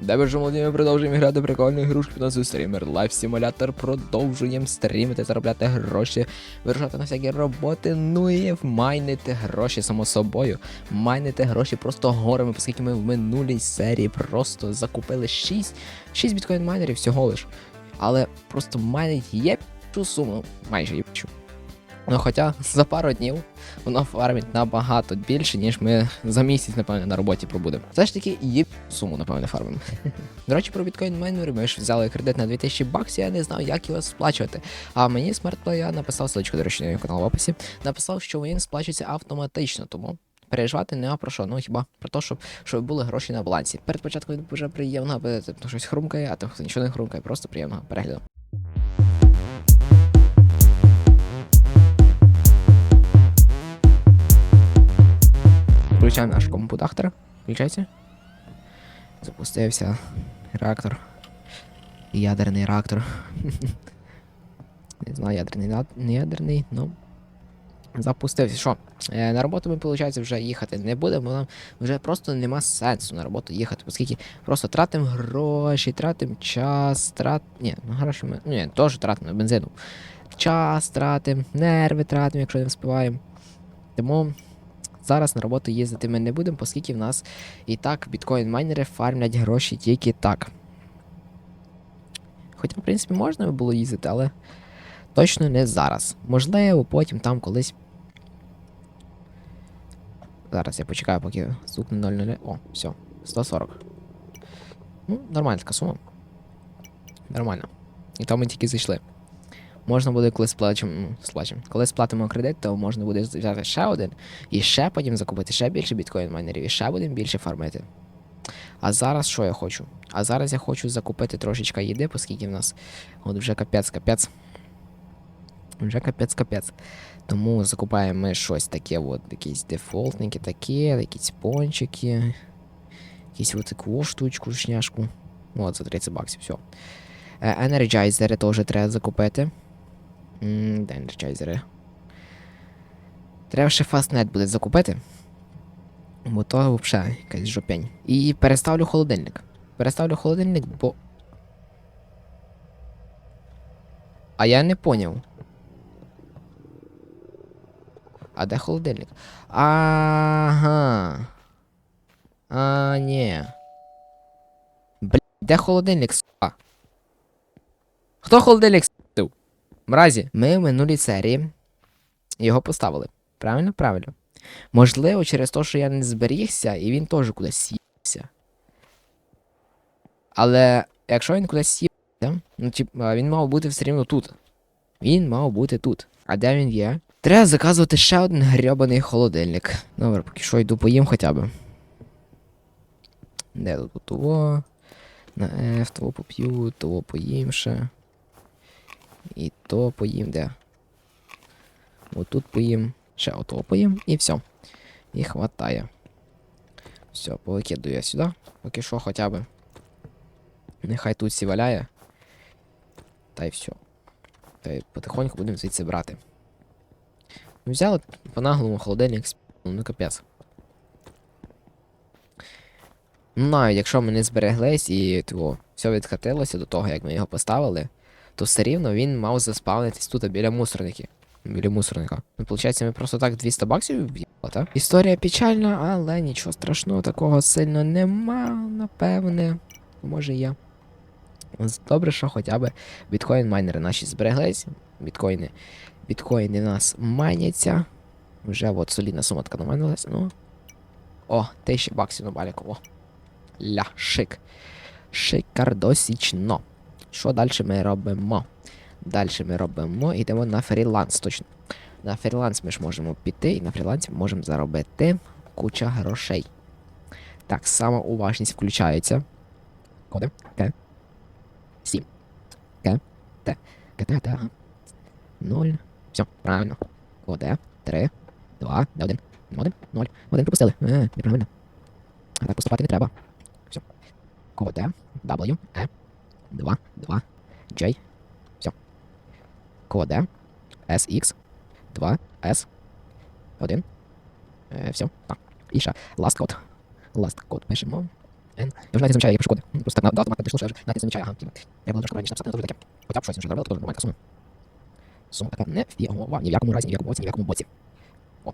Де ви ж молоді, ми продовжуємо грати прикольну ігрушку під назвою Streamer Life Simulator. Продовжуємо стрімити, заробляти гроші, вирушати на всякі роботи, ну і майнити гроші, само собою. Майнити гроші просто горами, оскільки ми в минулій серії просто закупили 6, 6 біткоін майнерів всього лиш. Але просто майнить є суму, майже єпчу. Ну хоча за пару днів воно фармить набагато більше, ніж ми за місяць, напевне, на роботі пробудемо. Все ж таки, є суму, напевне, фармимо. До речі, про біткоін майнери ми ж взяли кредит на 2000 баксів, я не знав, як його сплачувати. А мені смертплея написав ссылочку, до речі, на його канал в описі. Написав, що він сплачується автоматично, тому. Переживати нема про що, ну хіба про те, щоб, щоб були гроші на балансі. Перед початком дуже приємно, аби типу, щось хрумкає, а тим, хто нічого не хрумкає, просто приємного перегляду. Включаємо наш компудахтер. Включайте. Запустився реактор. Ядерний реактор. Не знаю, ядерний, не ядерний, ну. Запустився. Що? Е, на роботу ми, виходить, вже їхати не будемо, нам вже просто нема сенсу на роботу їхати, оскільки просто тратимо гроші, тратимо час, трат. Ні, ну гроші ми. Ні, теж тратимо бензину. Час тратимо, нерви тратимо, якщо не вспіваємо. Тому зараз на роботу їздити ми не будемо, оскільки в нас і так біткоін-майнери фармлять гроші тільки так. Хоча, в принципі, можна було їздити, але точно не зараз. Можливо, потім там колись. Зараз я почекаю, поки стукне 00. О, все, 140. Ну, нормальна така сума. Нормально. І то ми тільки зайшли. Можна буде, коли сплачемо, ну. Коли сплатимо кредит, то можна буде взяти ще один, і ще потім закупити ще більше біткоін майнерів, і ще будемо більше фармити. А зараз що я хочу? А зараз я хочу закупити трошечка їди, оскільки в нас от вже капець, капець. Вже капець, капець. Тому закупаємо ми щось таке, от, якісь дефолтники такі, якісь пончики, якісь от таку штучку, шняшку. Ну, от за 30 баксів, все. Енерджайзери теж треба закупити. М, Де енерджайзери? Треба ще фастнет буде закупити. Бо то взагалі якась жопень. І переставлю холодильник. Переставлю холодильник, бо. А я не поняв. А де холодильник? Ага. А, ні. Блін, де холодильник, сука? Хто холодильник стив? Мразі, ми в минулій серії його поставили. Правильно? Правильно. Можливо, через те, що я не зберігся, і він теж кудись сівся. Але якщо він кудись сівся, ну він мав бути все рівно тут. Він мав бути тут. А де він є? Треба заказувати ще один грьобаний холодильник. Добре, поки що йду поїм хоча б. Де тут того? На F, того поп'ю, того поїм ще. І то поїм де. Отут поїм. Ще отого поїм і все. І хватає. Все, повикидую я сюди. Поки що хоча б. Нехай тут сі валяє. Та й все. Та й потихоньку будемо звідси брати. Ну, Взяли по наглому холодильник, сп- ну капець. Ну, навіть якщо ми не збереглись і тво, все відхатилося до того, як ми його поставили, то все рівно він мав заспавнитись тут біля мусорники. Біля мусорника. Ну, виходить, ми просто так 200 баксів в'їхали, так? Історія печальна, але нічого страшного такого сильно нема, напевне. Може є. Добре, що хоча б біткоін-майнери наші збереглись. Біткоїни. Біткоїни нас майняться. Вже от солідна сума така намайнилась. Ну. О, 1000 баксів на баліку. Ля, шик. Шикардосічно. Що далі ми робимо? Далі ми робимо, йдемо на фріланс, точно. На фріланс ми ж можемо піти, і на фрілансі можемо заробити куча грошей. Так, сама уважність включається. Коди. К. 7. К. Т. К. Т. 0. Все, правильно. Коде. 3. 2. 1. 1. 0. 1 пропустили. Е, неправильно. А так поступати не треба. Все. Коде. W. E. 2. 2. J. Все. Коде. SX. 2. S. 1. Е, все. Так. І ще last code. Last code пишемо. Я вже навіть замічаю, які шкоди. Просто так на до автомата прийшло, що я вже навіть замічаю, ага. Типа, треба було трошки раніше написати, але таке. Хоча б щось вже зробили, то нормальна сума. Сума така не фігова, ні в якому разі, ні в якому боці, ні в якому боці. О.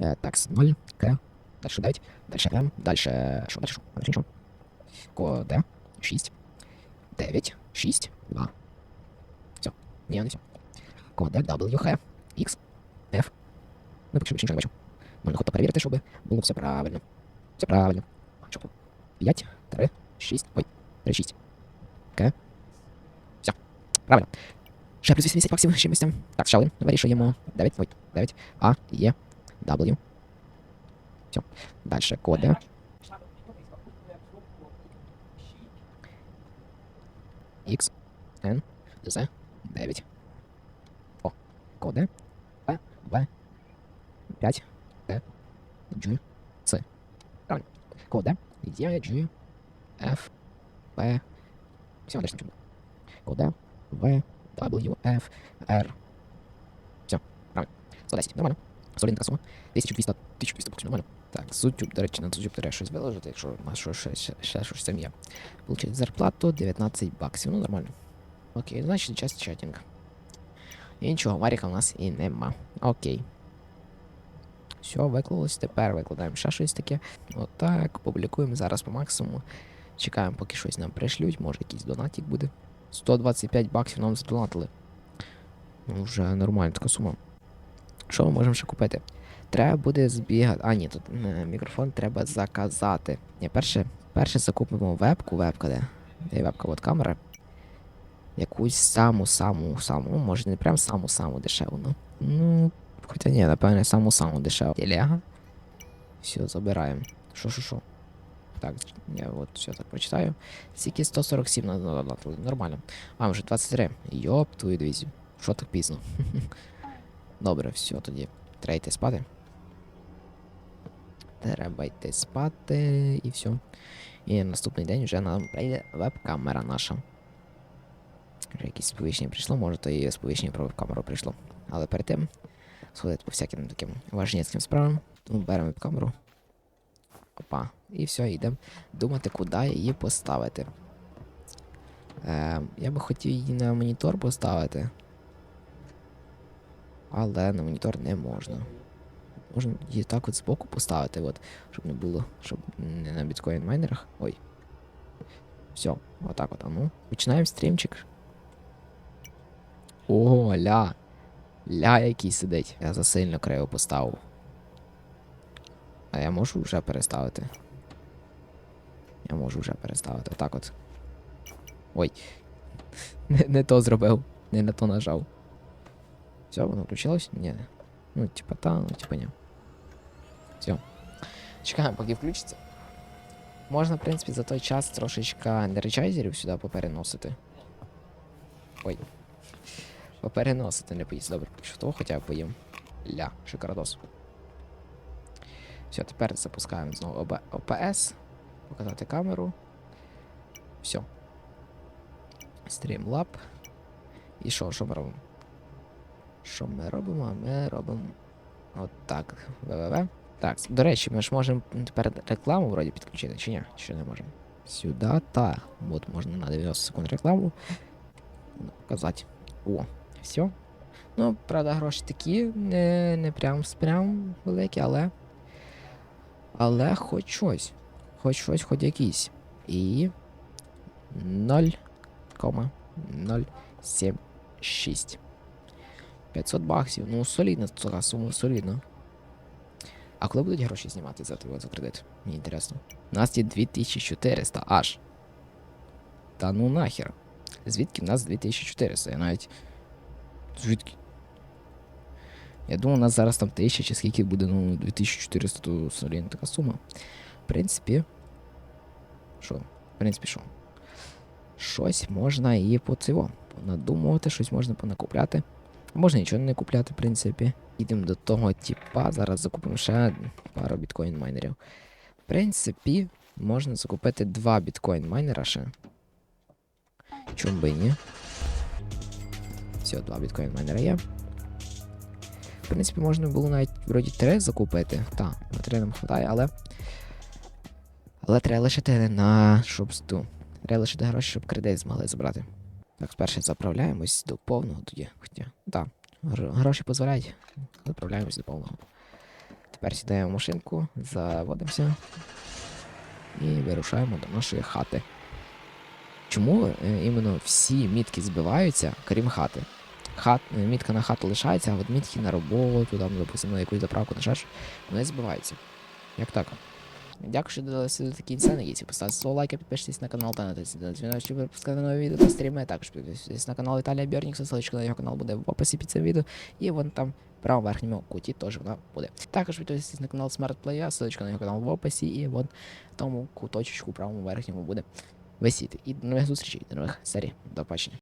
Е, так, 0, К, дальше 9, дальше М, дальше, що, дальше що? Дальше нічого. Код 6, 9, 6, 2. Все, ні, не все. Код W, Х, X, F. Ну, поки що більше нічого не бачу. Можна хоч перевірити, щоб було все правильно. Все правильно. Що тут? 5, 3, 6, ой, 3, 6. К. Все. Правильно. Ще плюс 80 баксів чимось. Так, один. Вирішуємо. 9, ой, 9. А, Е, W. Все. Дальше коди. X, N, Z, 9. О, коди. П, В, 5, Т, G, С. Правильно. Коди. Е, G, F, P. Все, дальше нічого. Коди. В, W, F, R. Все, правильно. 110, нормально. Солідна така сума. 1200, 1200 баксів, нормально. YouTube, до речі, на YouTube треба щось виложити, якщо що ще, ще, ще щось там є. Получить зарплату 19 баксів, ну нормально. Окей, значить час чатінг. І нічого, Маріка у нас і нема. Окей. Все, виклалось, тепер викладаємо ще щось таке. Отак, публікуємо зараз по максимуму. Чекаємо, поки щось нам пришлють, може якийсь донатик буде. 125 баксів нам задонатили. Ну, вже нормальна така сума. Що ми можемо ще купити? Треба буде збігати. А, ні, тут мікрофон треба заказати. Ні, перше, перше закупимо вебку, вебка де? Де вебка, от камера. Якусь саму, саму, саму, ну, може не прям саму саму дешеву, ну. Ну, хоча ні, напевне, саму саму дешеву. Телега. Все, забираємо. Що? Так, я от все так прочитаю. Скільки 147 на на- на- нормально. А, вже 23. Йоп, твою дивізію. Що так пізно? Добре, все тоді. Треба йти спати. Треба йти спати і все. І наступний день вже нам прийде веб-камера наша. Вже якесь сповіщення прийшло, може то і сповіщення про веб-камеру прийшло. Але перед тим сходити по всяким таким важнецьким справам. Беремо веб-камеру. Опа. І все, йдемо думати, куди її поставити. Е, я би хотів її на монітор поставити. Але на монітор не можна. Можна її так от збоку поставити, от, щоб не було, щоб не на біткоін майнерах. Ой. Все, отак от, ну. Починаємо стрімчик. Ого, ля. Ля який сидить. Я засильно криво поставив. А я можу вже переставити. Я можу вже переставити. Отак от. Ой. Не, не то зробив. Не на то нажав. Все, воно включилось? Ні. Ну, типа та, ну, типа ні. Все. Чекаємо, поки включиться. Можна, в принципі, за той час трошечка енерджайзерів сюди попереносити. Ой. Попереносити не поїсть. Добре, що того хоча б поїм. Ля, шикардос. Все, тепер запускаємо знову ОБ... ОПС. Показати камеру. Все. Streamlab. І що, що ми робимо? Що ми робимо? Ми робимо отак. ВВВ. Так, до речі, ми ж можемо тепер рекламу вроді підключити, чи ні? Чи не можемо? Сюди, та. От можна на 90 секунд рекламу. Показати. О, все. Ну, правда, гроші такі, не, не прям прям великі, але. Але хоч щось. Хоч щось, хоч якийсь. І. 0,076. 500 баксів. Ну, солідна сума, солідно. А коли будуть гроші знімати за твого за кредит? Мені інтересно. У нас є 2400 аж. Та ну нахер. Звідки в нас 2400? Я навіть. Звідки? Я думаю, у нас зараз там 1000 чи скільки буде, ну, 2400, то солідна така сума. В принципі. Що? В принципі, що? Щось можна і по цього. Понадумувати, щось можна понакупляти. Можна нічого не купляти, в принципі. Йдемо до того типа. Зараз закупимо ще пару біткоін майнерів. В принципі, можна закупити два біткоін майнера ще. Чому би ні? Все, два біткоін майнера є. В принципі, можна було навіть вроді три закупити. Так, на три нам хватає, але. Але треба лишити на щоб сту. Треба лишити гроші, щоб кредит змогли забрати. Так, спершу заправляємось до повного тоді. Хоча, гро- гроші дозволяють. Заправляємось до повного. Тепер сідаємо в машинку, заводимося і вирушаємо до нашої хати. Чому е, іменно всі мітки збиваються, крім хати? Хат, е, мітка на хату лишається, а от мітки на роботу, там, допустимо, на якусь заправку, на щось, вони збиваються. Як так? Дякую, що додалися до кінця. Надіюся, поставте свого лайка, підпишіться на канал та натисніть на дзвіночок, щоб випускати нові відео та стріми. Також підписуйтесь на канал Віталія Бьорнікса, ссылочка на його канал буде в описі під цим відео. І вон там в правому верхньому куті теж вона буде. Також підписуйтесь на канал SmartPlay, ссылочка на його канал в описі, і вон в тому куточку в правому верхньому буде висіти. І до нових зустрічей, до нових серій. До побачення.